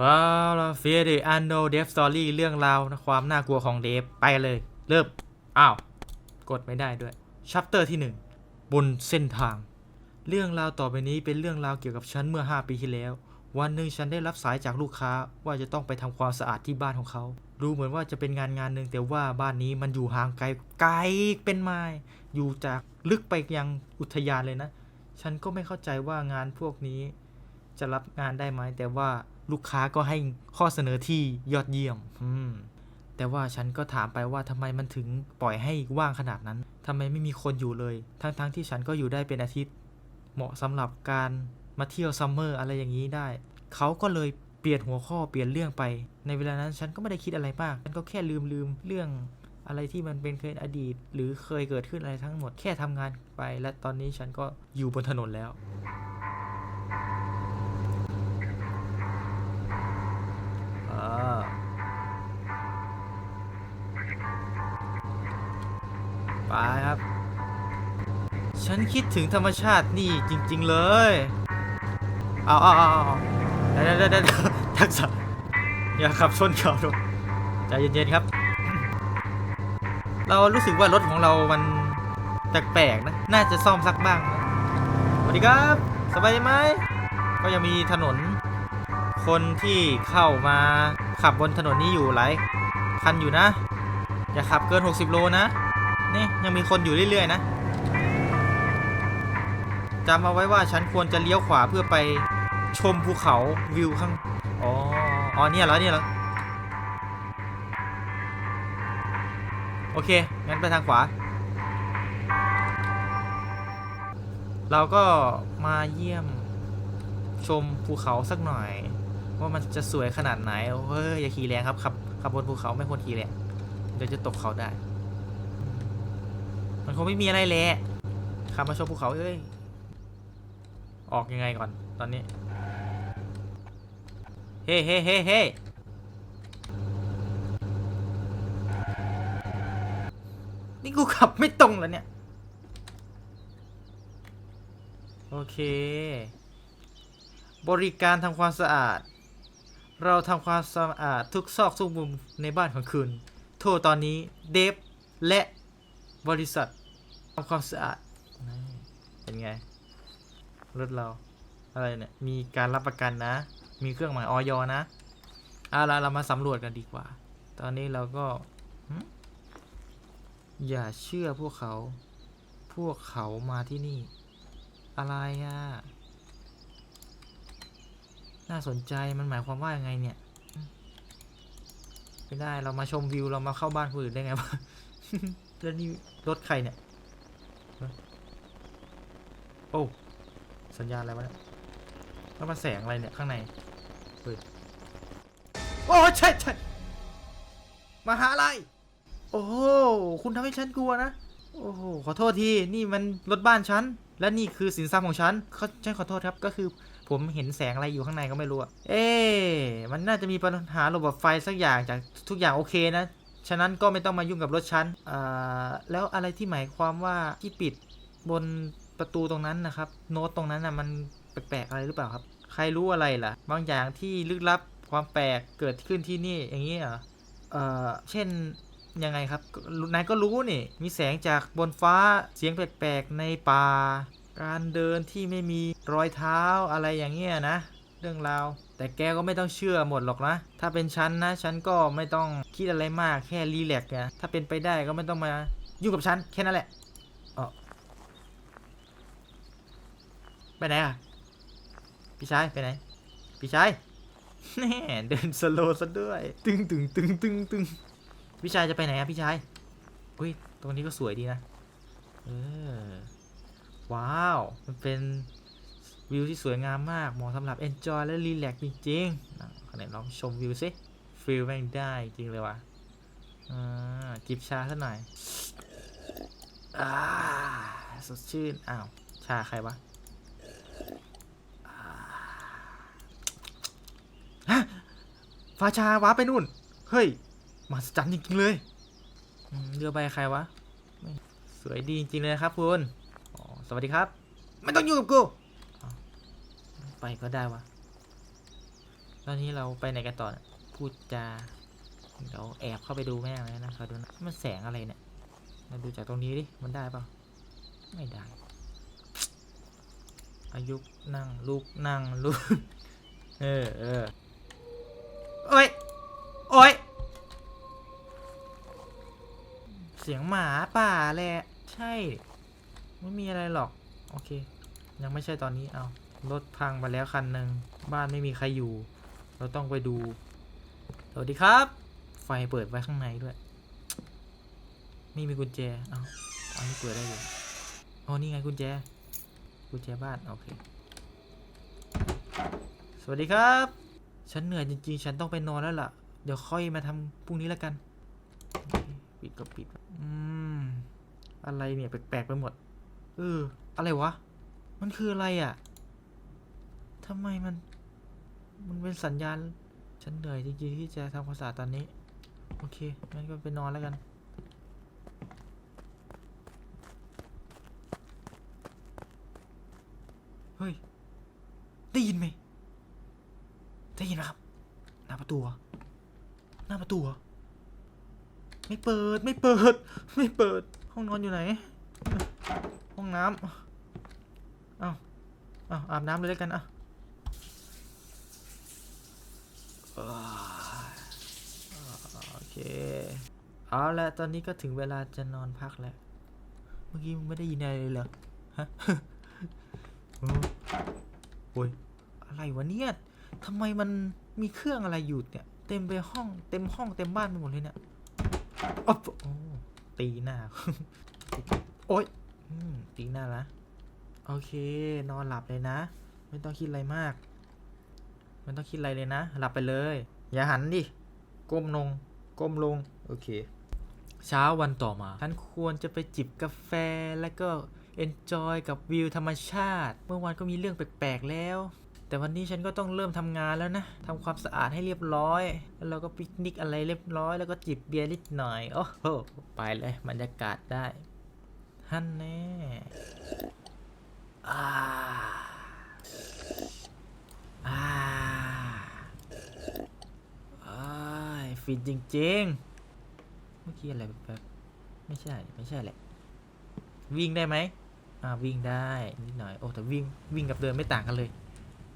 ว้าวเฟียดิอันโนเดฟสตอรี่เรื่องราวนะความน่ากลัวของเดฟไปเลย เริ่ม อ้าว กดไม่ได้ด้วยชัปเตอร์ที่ 1 บนเส้นทาง เรื่องราวต่อไปนี้เป็นเรื่องราวเกี่ยวกับฉันเมื่อ 5 ปีที่แล้ว วันหนึ่งฉันได้รับสายจากลูกค้าว่าจะต้องไปทำความสะอาดที่บ้านของเขาดูเหมือนว่าจะเป็นงานงานหนึ่งแต่ว่าบ้านนี้มันอยู่ห่างไกลไกลเป็นไมล์อยู่จากลึกไปยังอุทยานเลยนะ ฉันก็ไม่เข้าใจว่างานพวกนี้ จะรับงานได้ไหม แต่ว่าลูกค้าก็ให้ข้อเสนอที่ยอดเยี่ยม อืม แต่ว่าฉันก็ถามไปว่าทำไมมันถึงปล่อยให้ว่างขนาดนั้นทำไมไม่มีคนอยู่เลย ทั้งๆที่ฉันก็อยู่ได้เป็นอาทิตย์ เหมาะสำหรับการมาเที่ยวซัมเมอร์อะไรอย่างนี้ได้ เขาก็เลยเปลี่ยนหัวข้อเปลี่ยนเรื่องไป ในเวลานั้นฉันก็ไม่ได้คิดอะไรมาก ฉันก็แค่ลืมลืมเรื่องอะไรที่มันเป็นเคยอดีต หรือเคยเกิดขึ้นอะไรทั้งหมดแค่ทำงานไป และตอนนี้ฉันก็อยู่บนถนนแล้ว ไปครับ ฉันคิดถึงธรรมชาตินี่จริง ๆ เลย เอาเอาเอาเอาเดี๋ยวเดี๋ยวเดี๋ยวเดี๋ยวทักษะอย่าขับชนเขาด้วยใจเย็นๆครับ เรารู้สึกว่ารถของเรามันแปลกๆนะ น่าจะซ่อมสักบ้างนะสวัสดีครับ สบายไหม ก็ยังมีถนน คนที่เข้ามาขับบนถนนนี้อยู่หลายคันอยู่นะ อย่าขับเกิน 60 โลนะ นี่ยังมีคนอยู่เรื่อยๆนะจำเอาไว้ว่าฉันควรจะเลี้ยวขวาเพื่อไปชมภูเขาวิวข้าง อ๋อ อ๋อเนี่ยเหรอเนี่ยเหรอ โอเค งั้นไปทางขวา เราก็มาเยี่ยมชมภูเขาสักหน่อย ว่ามันจะสวยขนาดไหน เฮ้ย อย่าขี่แรงครับขับขับบนภูเขาไม่ควรขี่แรงเดี๋ยวจะตกเขาได้ มันคงไม่มีอะไรแหละขับมาชมภูเขาเอ้ย ออกยังไงก่อนตอนนี้ เฮ้เฮ้เฮ้เฮ้นี่กูขับไม่ตรงแล้วเนี่ย โอเค บริการทำความสะอาด เราทำความสะอาดทุกซอกทุกมุมในบ้านของคุณ โทรตอนนี้เดฟและบริษัท ทำความสะอาดเป็นไง รถเรา อะไรเนี่ย มีการรับประกันนะ มีเครื่องหมายออยนะเอาละเรามาสำรวจกันดีกว่า ตอนนี้เราก็ อย่าเชื่อพวกเขา พวกเขามาที่นี่ อะไรอะ น่าสนใจ มันหมายความว่ายังไงเนี่ย ไม่ได้ เรามาชมวิว เรามาเข้าบ้านคนอื่นได้ไงวะ แล้วนี่รถใครเนี่ย โอ้สัญญาณอะไรวะเนี่ยแล้วมาแสงอะไรเนี่ยข้างในเฮ้ยโอ้ใช่ใช่มาหาอะไรโอ้โหคุณทำให้ฉันกลัวนะ โอ้โหขอโทษทีนี่มันรถบ้านฉัน และนี่คือสินทรัพย์ของฉันเขาฉันขอโทษครับก็คือผมเห็นแสงอะไรอยู่ข้างในก็ไม่รู้อะเอ๊ะมันน่าจะมีปัญหาระบบไฟสักอย่างจากทุกอย่างโอเคนะ ฉะนั้นก็ไม่ต้องมายุ่งกับรถฉันแล้วอะไรที่หมายความว่าที่ปิดบนประตูตรงนั้นนะครับ โน้ตตรงนั้นนะมันแปลกๆอะไรหรือเปล่าครับ ใครรู้อะไรล่ะ บางอย่างที่ลึกลับความแปลกเกิดขึ้นที่นี่อย่างนี้เหรอเอ่อเช่นยังไงครับนายก็รู้นี่ มีแสงจากบนฟ้าเสียงแปลกๆในป่า การเดินที่ไม่มีรอยเท้าอะไรอย่างเงี้ยนะ เรื่องราว แต่แกก็ไม่ต้องเชื่อหมดหรอกนะ ถ้าเป็นฉันนะฉันก็ไม่ต้องคิดอะไรมากแค่รีแลกซ์นะถ้าเป็นไปได้ก็ไม่ต้องมายุ่งกับฉันแค่นั้นแหละเออไปไหนอะพี่ชายไปไหนพี่ชายแหมเดินสโลว์ซะด้วย ตึงตึงตึงตึงตึงพี่ชายจะไปไหนอะพี่ชายอุ้ยตรงนี้ก็สวยดีนะเออว้าว มันเป็น วิวที่สวยงามมากเหมาะสำหรับ enjoy และ relax จริงๆอะขอไหนลองชมวิวสิฟิลแม่งได้จริงเลยว่ะอ่าจิบชาสักหน่อยอ่าสดชื่น อ้าว ชาใครวะฮะฟ้าชาว้าไปนู่น เฮ้ยมหัศจรรย์จริงๆเลยเรือใบใครวะ สวยดีจริงๆเลยครับคุณ สวัสดีครับ ไม่ต้องอยู่กับกู ไปก็ได้วะตอนนี้เราไปไหนกันต่อพูดจาเดี๋ยวแอบเข้าไปดูแม่งเลยนะขอดูนะมันแสงอะไรเนี่ยมาดูจากตรงนี้ดิ มันได้เปล่าไม่ได้ อายุนั่งลุกนั่งลุกเออเออโอ้ยโอ้ยเสียงหมาป่าแหละ ใช่ ไม่มีอะไรหรอก โอเค ยังไม่ใช่ตอนนี้ เอา รถพังไปแล้วคันหนึ่งบ้านไม่มีใครอยู่ เราต้องไปดู สวัสดีครับ ไฟเปิดไว้ข้างในด้วยไม่มีกุญแจ เอาอันนี้เปิดได้อยู่อ๋อนี่ไงกุญแจ กุญแจบ้าน โอเค สวัสดีครับ ฉันเหนื่อยจริงๆ ฉันต้องไปนอนแล้วล่ะ เดี๋ยวค่อยมาทำพรุ่งนี้แล้วกัน ปิดก็ปิด อืม อะไรเนี่ยแปลกๆไปหมด เออ อะไรวะ มันคืออะไรอะ ทำไมมัน มันเป็นสัญญาณ ฉันเหนื่อยจริงๆที่จะทำความสะอาดตอนนี้ โอเค งั้นก็ไปนอนแล้วกันเฮ้ย ได้ยินไหมได้ยินไหมครับ หน้าประตูหน้าประตูไม่เปิดไม่เปิด ไม่เปิด ห้องนอนอยู่ไหน ห้องน้ำอ้าวอ้าวอาบน้ำเลยแล้วกันอะอ่า โอเค เอาละตอนนี้ก็ถึงเวลาจะนอนพักแล้ว เมื่อกี้มึงไม่ได้ยินอะไรเลยเหรอ ฮะโอ้ย อะไรวะเนี่ยทำไมมันมีเครื่องอะไรอยู่เนี่ย เต็มไปห้อง เต็มห้องเต็มบ้านไปหมดเลยเนี่ยอ๊อบโอ้ตีหน้า โอ๊ยอืตีหน้าละ โอเค นอนหลับเลยนะ ไม่ต้องคิดอะไรมาก ไม่ต้องคิดอะไรเลยนะ หลับไปเลย อย่าหันดิ ก้มลง ก้มลง โอเค เช้าวันต่อมา ฉันควรจะไปจิบกาแฟแล้วก็ enjoy กับวิวธรรมชาติ เมื่อวานก็มีเรื่องแปลกๆแล้ว แต่วันนี้ฉันก็ต้องเริ่มทำงานแล้วนะทำความสะอาดให้เรียบร้อย แล้วเราก็ปิกนิกอะไรเรียบร้อย แล้วก็จิบเบียร์นิดหน่อย โอ้โห ไปเลยบรรยากาศได้ฮันแน่อ่าอ่า อ้ายฟินจริงๆ เมื่อกี้อะไรแบบๆไม่ใช่ ไม่ใช่แหละ วิ่งได้ไหมอ่าวิ่งได้นิดหน่อย โอ้แต่วิ่งวิ่งกับเดินไม่ต่างกันเลย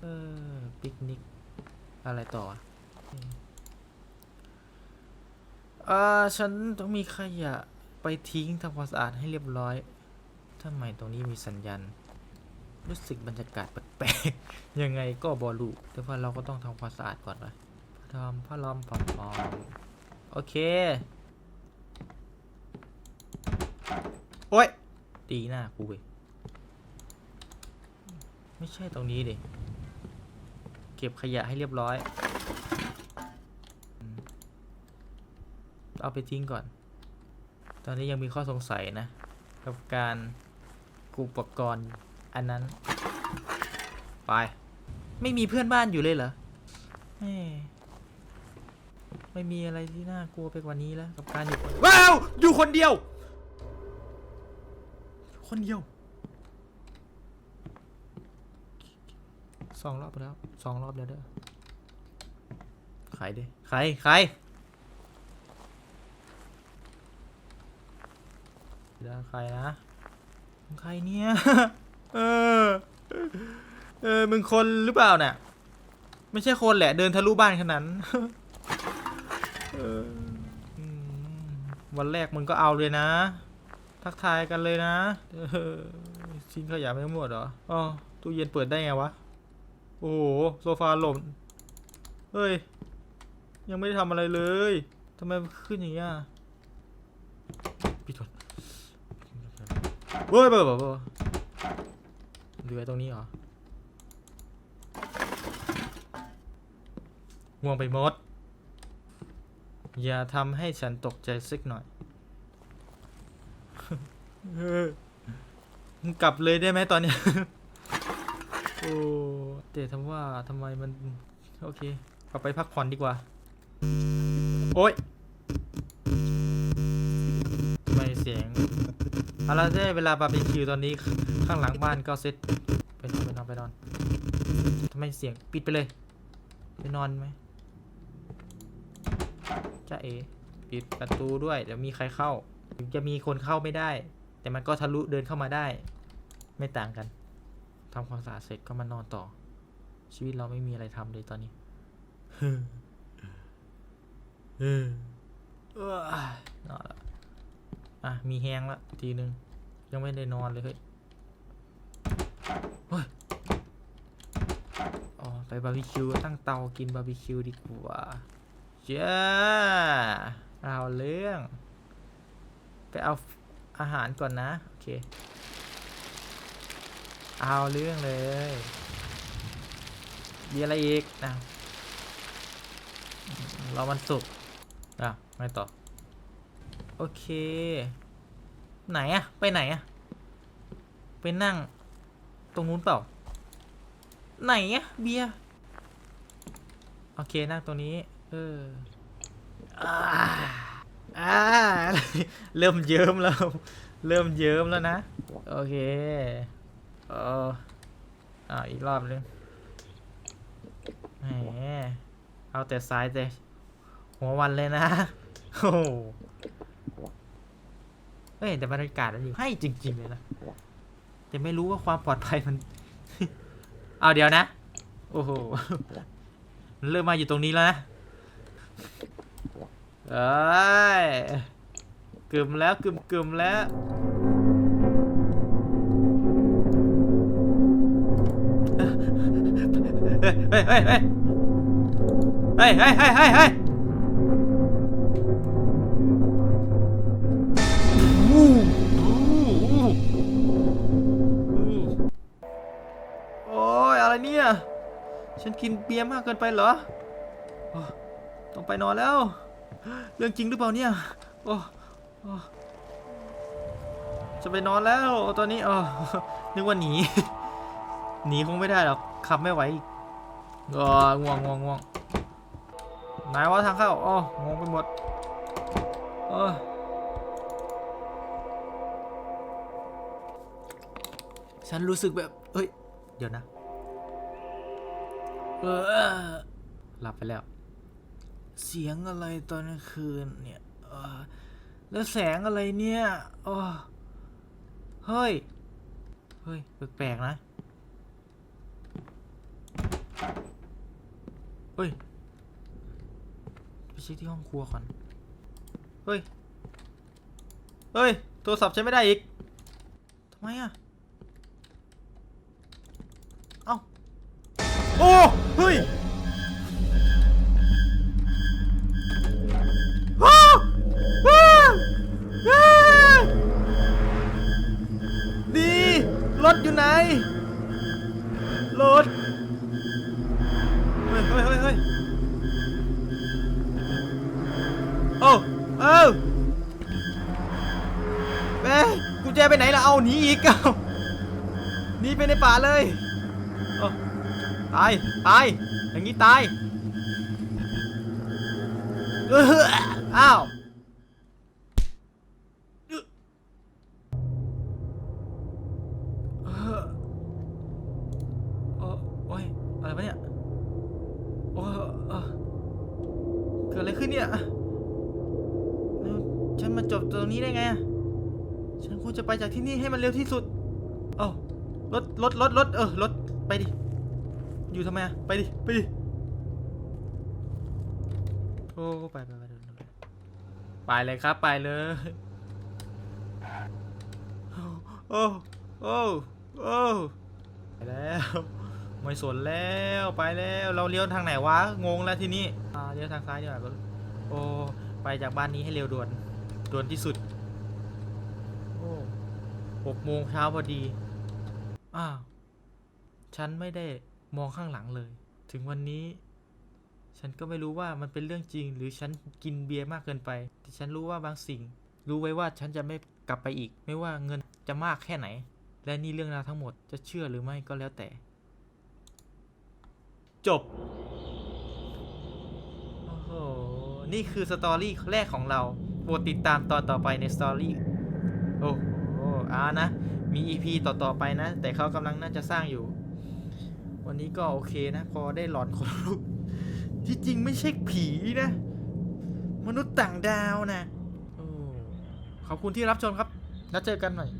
เออปิกนิกอะไรต่ออะอืมอ่าฉันต้องมีขยะไปทิ้งทำความสะอาดให้เรียบร้อยทำไมตรงนี้มีสัญญาณ รู้สึกบรรยากาศแปลกๆ ยังไงก็บอลูแต่ว่าเราก็ต้องทำความสะอาดก่อนนะทำผ้าลอมปอมโอเค โอ๊ยตีหน้ากูเว้ยไม่ใช่ตรงนี้ดิเก็บขยะให้เรียบร้อย เอาไปทิ้งก่อน ตอนนี้ยังมีข้อสงสัยนะ กับการอุปกรณ์ อันนั้น ไป ไม่มีเพื่อนบ้านอยู่เลยเหรอแม่ไม่มีอะไรที่น่ากลัวไปกว่านี้แล้วกับการอยู่คนว้าวอยู่คนเดียว คนเดียวสองรอบแล้วสองรอบแล้วเด้อใครดิใครใครเดี๋ยวใครนะมึงใครเนี่ย เออ เออ มึงคนหรือเปล่าเนี่ยไม่ใช่คนแหละ เดินทะลุบ้านขนาดนั้นเอออืมวันแรกมึงก็เอาเลยนะ ทักทายกันเลยนะเออทิ้งขยะไม่หมดเหรออ๋อตู้เย็นเปิดได้ไงวะ โอ้โห โซฟาหล่นเฮ้ย ยังไม่ได้ทำอะไรเลยทำไมขึ้นอย่างเงี้ยปิดก่อนเฮ้ยเบอร์เบอร์เบ อร์เหลือตรงนี้เหรอง่วงไปหมด อย่าทำให้ฉันตกใจสักหน่อยมึงกลับเลยได้ไหมตอนเนี้ยโอ้แต่ทำว่าทำไมมัน โอเค กลับไปพักผ่อนดีกว่า โอ้ยทำไมเสียง เอาละได้เวลาบาร์บีคิวตอนนี้ข้างหลังบ้านก็เซ็ตไปนอนไปนอนไปนอนทำไมเสียงปิดไปเลยไปนอนไหมจ้าเอปิดประตูด้วยเดี๋ยวมีใครเข้าถึงจะมีคนเข้าไม่ได้ แต่มันก็ทะลุเดินเข้ามาได้ ไม่ต่างกันทำความสะอาดเสร็จก็มานอนต่อ ชีวิตเราไม่มีอะไรทำเลยตอนนี้เออเอ้ยนอนละ อะ มีแฮงละทีนึง ยังไม่ได้นอนเลยเฮ้ยเฮ้ยอ๋อไปบาร์บีคิวตั้งเตากินบาร์บีคิวดีกว่าจ้าเอาเรื่อง ไปเอาอาหารก่อนนะ โอเค เอาเรื่องเลยมีอะไรอีกนะเรามันสุกอะไม่ต่อ โอเค ไหนอะไปไหนอะไปนั่ง ตรงนู้นเปล่า ไหนอะเบียโอเคนั่งตรงนี้ เอออ่าอ่าเริ่มเยิ้มแล้ว เริ่มเยิ้มแล้วนะ โอเคเอออ่าอีกรอบนึงแหมเอาแต่ซ้ายแต่หัววันเลยนะ โอ้ เฮ้ยแต่บรรยากาศมันอยู่ให้จริง ๆ เลยนะ แต่ไม่รู้ว่าความปลอดภัยมัน เอาเดี๋ยวนะ โอ้โหมันเริ่มมาอยู่ตรงนี้แล้วนะ เอ้ยกึมแล้วกึมกึมแล้วเฮ้ยเฮ้ยเฮ้ยเฮ้ยเฮ้ยเฮ้ย ฉันกินเบียร์มากเกินไปเหรอ ต้องไปนอนแล้ว เรื่องจริงหรือเปล่าเนี่ย โอ้โอ้จะไปนอนแล้วตอนนี้อ๋อนึกว่าหนี หนีคงไม่ได้หรอก ขับไม่ไหวกเออง่วงง่วงง่วงไหนว่าทางเข้าอ๋องงไปหมดเออฉันรู้สึกแบบ เอ้ย เดี๋ยวนะ เออหลับไปแล้ว เสียงอะไรตอนกลางคืนเนี่ยเออแล้วแสงอะไรเนี่ยอ๋อเฮ้ย เฮ้ย แปลกๆนะ เฮ้ย ไปเช็คที่ห้องครัวก่อน เฮ้ย เฮ้ย โทรศัพท์ใช้ไม่ได้อีก ทำไมอะ เอ้า โอ้ เฮ้ยอ้าวอ้าวอ้าวดีรถอยู่ไหน รถ เฮ้ยเฮ้ยเฮ้ยเฮ้ยโอ้เอ้าเอ้ยกุญแจไปไหนล่ะ เอาหนีอีกเอาหนีไปในป่าเลยโอ้ ตาย ตาย อย่างนี้ตายเอออ้าวเออโอ้โอ้ยอะไรวะเนี่ย โอ้เกิดอะไรขึ้นเนี่ย ฉันมาจบตรงนี้ได้ไง ฉันควรจะไปจากที่นี่ให้มันเร็วที่สุด เอ้ารถ รถ รถ รถ เออ รถ ไปดิ อยู่ทำไมอะไปดิ ไปดิ โอ้ไปไปไปเดินเดินไปไปเลยครับ ไปเลย โอ้โอ้โอ้ไปแล้วไม่สนแล้วไปแล้วเราเลี้ยวทางไหนวะงงแล้วทีนี้อ่าเลี้ยวทางซ้ายดีกว่าโอ้ไปจากบ้านนี้ให้เร็วด่วนด่วนที่สุดโอ้หกโมงเช้าพอดีอ้าวฉันไม่ได้ มองข้างหลังเลย ถึงวันนี้ฉันก็ไม่รู้ว่ามันเป็นเรื่องจริง หรือฉันกินเบียร์มากเกินไป แต่ฉันรู้ว่าบางสิ่ง รู้ไว้ว่าฉันจะไม่กลับไปอีก ไม่ว่าเงินจะมากแค่ไหน และนี่เรื่องราวทั้งหมดจะเชื่อหรือไม่ก็แล้วแต่ จบ โอ้โห นี่คือสตอรี่แรกของเราโปรดติดตามตอนต่อไปในสตอรี่โอ้โหอ่านะ มี EP ต่อ ๆ ไปนะ แต่เขากำลังน่าจะสร้างอยู่ วันนี้ก็โอเคนะ พอได้หลอนคนลุกที่จริงไม่ใช่ผีนะ มนุษย์ต่างดาวนะอขอบคุณที่รับชมครับ แล้วเจอกันหน่อย